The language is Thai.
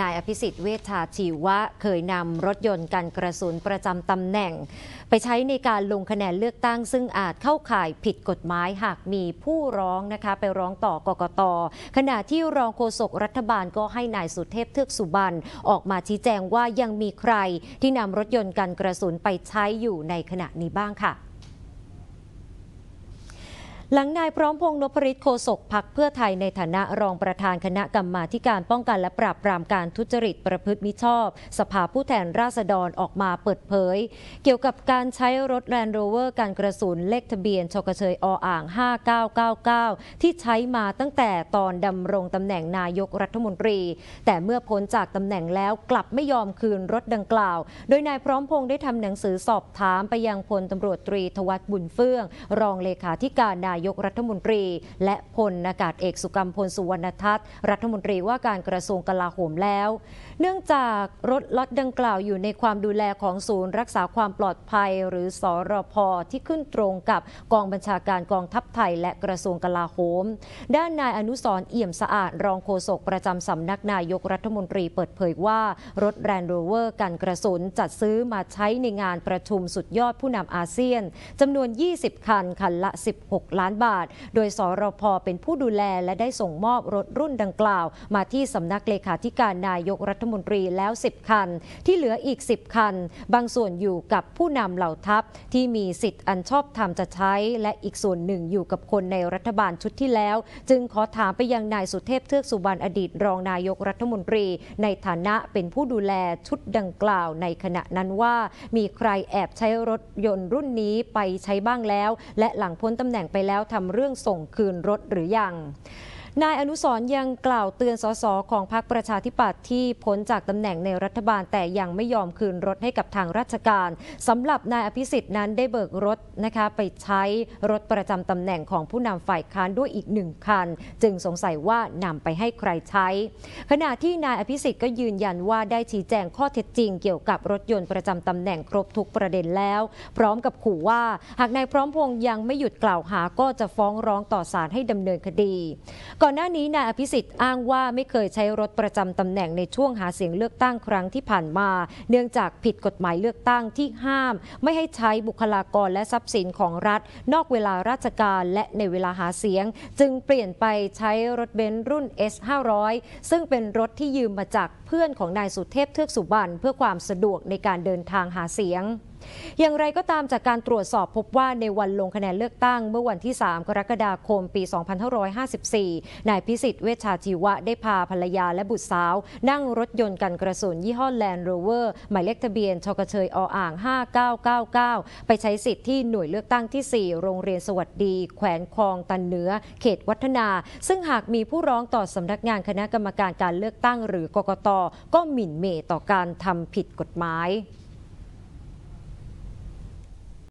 นายอภิสิทธิ์เวชชาชีวะเคยนำรถยนต์กันกระสุนประจำตำแหน่ง ไปใช้ในการลงคะแนนเลือกตั้ง ซึ่งอาจเข้าข่ายผิดกฎหมายหากมีผู้ร้องนะคะไปร้องต่อกกต ขณะที่รองโฆษกรัฐบาลก็ให้นายสุเทพเทือกสุบรรณออกมาชี้แจงว่ายังมีใครที่นำรถยนต์กันกระสุนไปใช้อยู่ในขณะนี้บ้างค่ะ หลังนายพร้อมพงษ์นพริตโฆษกพักเพื่อไทยในฐานะรองประธานคณะกรรมาการป้องกันและปราบปรามการทุจริตประพฤติมิชอบ สภาผู้แทนราษฎรออกมาเปิดเผย เกี่ยวกับการใช้รถแลนด์โรเวอร์การกระสุนเลขทะเบียนชกเชยออ่าง 5999 ที่ใช้มาตั้งแต่ตอนดำรงตำแหน่งนายกรัฐมนตรี แต่เมื่อพ้นจากตำแหน่งแล้วกลับไม่ยอมคืนรถดังกล่าว โดยนายพร้อมพงษ์ได้ทำหนังสือสอบถามไปยังพลตำรวจตรีทวัตบุญเฟื่อง รองเลขาธิการนายยกรัฐมนตรี และพลอากาศเอกสุกรรมพลสุวรรณทัศน์รัฐมนตรีว่าการกระทรวงกลาโหมแล้ว เนื่องจากรถล็อตดังกล่าวอยู่ในความดูแลของศูนย์รักษาความปลอดภัย หรือสอรพที่ขึ้นตรงกับกองบัญชาการกองทัพไทย และกระทรวงกลาโหม ด้านนายอนุสรเอี่ยมสะอาดรองโฆษกประจำสำนักนายกรัฐมนตรีเปิดเผยว่ารถแรนด์โรเวอร์กันกระสุนจัดซื้อมาใช้ในงานประชุมสุดยอดผู้นำอาเซียนจำนวน 20 คัน คันละ 16 ล้านบาท โดยสรพเป็นผู้ดูแลและได้ส่งมอบรถรุ่นดังกล่าว มาที่สำนักเลขาธิการนายกรัฐมนตรีแล้ว 10 คัน ที่เหลืออีก 10 คัน บางส่วนอยู่กับผู้นำเหล่าทัพที่มีสิทธิ์อันชอบธรรมจะใช้ และอีกส่วนหนึ่งอยู่กับคนในรัฐบาลชุดที่แล้ว จึงขอถามไปยังนายสุเทพเทือกสุบรรณอดีตรองนายกรัฐมนตรี ในฐานะเป็นผู้ดูแลชุดดังกล่าวในขณะนั้นว่ามีใครแอบใช้รถยนต์รุ่นนี้ไปใช้บ้างแล้ว และหลังพ้นตำแหน่งไปแล้วแล้วทำเรื่องส่งคืนรถหรือยัง นายอนุสร์ยังกล่าวเตือนสสของพรรคประชาธิปัตย์ที่พ้นจากตำแหน่งในรัฐบาลแต่ยังไม่ยอมคืนรถให้กับทางราชการสำหรับนายอภิสิทธิ์นั้นได้เบิกรถนะคะไปใช้รถประจำตำแหน่งของผู้นำฝ่ายค้านด้วยอีกหนึ่งคัน จึงสงสัยว่านำไปให้ใครใช้ ขณะที่นายอภิสิทธิ์ก็ยืนยันว่าได้ชี้แจงข้อเท็จจริง เกี่ยวกับรถยนต์ประจำตำแหน่งครบทุกประเด็นแล้ว พร้อมกับขู่ว่าหากนายพร้อมพงษ์ยังไม่หยุดกล่าวหาก็จะฟ้องร้องต่อศาลให้ดำเนินคดีก่อนหน้านี้นายอภิสิทธิ์อ้างว่าไม่เคยใช้รถประจำตำแหน่งในช่วงหาเสียงเลือกตั้งครั้งที่ผ่านมา เนื่องจากผิดกฎหมายเลือกตั้งที่ห้าม ไม่ให้ใช้บุคลากรและทรัพย์สินของรัฐ นอกเวลาราชการและในเวลาหาเสียง จึงเปลี่ยนไปใช้รถเบนซ์รุ่น S500 ซึ่งเป็นรถที่ยืมมาจากเพื่อนของนายสุเทพเทือกสุบรรณเพื่อความสะดวกในการเดินทางหาเสียง อย่างไรก็ตามจากการตรวจสอบพบว่าในวันลงคะแนนเลือกตั้งเมื่อวันที่ 3 กรกฎาคม ปี 2554 นายพิสิทธิ์เวชชาชีวะได้พาภรรยาและบุตรสาว นั่งรถยนต์กันกระสุนยี่ห้อแลนด์โรเวอร์หมายเลขทะเบียนชกเชยออ่าง 5999 ไปใช้สิทธิ์ที่หน่วยเลือกตั้งที่ 4 โรงเรียนสวัสดี แขวนคลองตันเหนือ เขตวัฒนา ซึ่งหากมีผู้ร้องต่อสำนักงานคณะกรรมการการเลือกตั้งหรือกกตก็หมิ่นเมต่อการทำผิดกฎหมาย